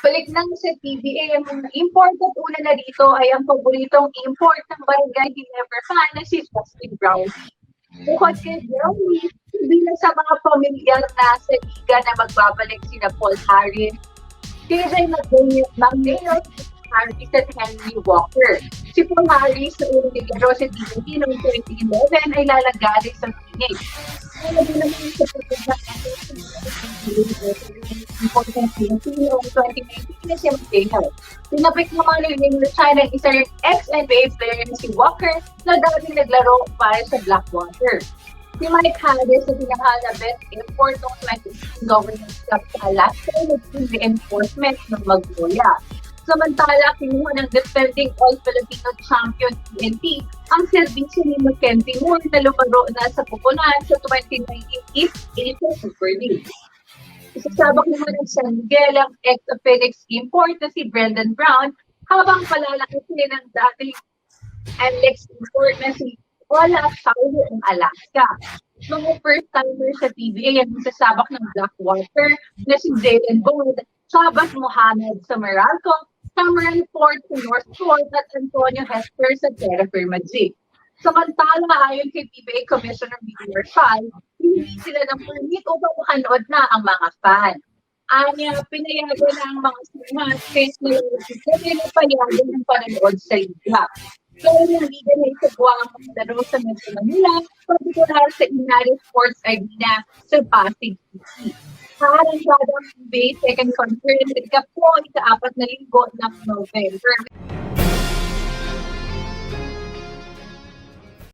Balik lang sa PBA, ang mga import at una na dito ay ang paboritong import ng barangay Ginebra fan na si Justin Brown. Bukod kay Brownie, bilang sa mga pamilyang nasa liga na magbabalik sina Paul Harris, KJ Magneo, Harris at Henry Walker. Si Harris sa sa DNP noong 2011 ay lalagari sa Phoenix. Ano din naman sa important noong 2019 na si Magneo. Tinapik naman ni Wing China ang isa rin ex-NBA player na si Walker na dati naglaro para sa Blackwater. Si Mike Harris na pinakala best import ng 2016 Government Cup sa Alaska naging reinforcement ng Magnolia. Samantala, kinuha ng defending All-Filipino champion PNP ang serbisyo ni Mackenzie Moore na lumaro na sa pupunan sa 2019 East Asia Super League. Isasabak naman ng San Miguel ang ex-Phoenix import na si Brendan Brown habang palalaki sila ng dating Alex import na si Ola Saulo ng Alaska. Mga first-timer sa PBA ang sasabak ng Blackwater na si Jalen Bond, Chavas Mohamed sa Meralco, Cameron Ford sa Northport at Antonio Hester sa Firma G. Samantala, ayon kay PBA Commissioner Billy Marshall, hindi sila ng permit upang makanood na ang mga fan. Anya, pinayagan na ang mga na yung kasi payagan ng panonood sa liga. Kaya yung liga na isagawa ang mga laro sa Metro Manila, partikular sa Inari Sports Arena sa Pasig City. Haharang ang PBA second conference ika po ika-apat na linggo ng November.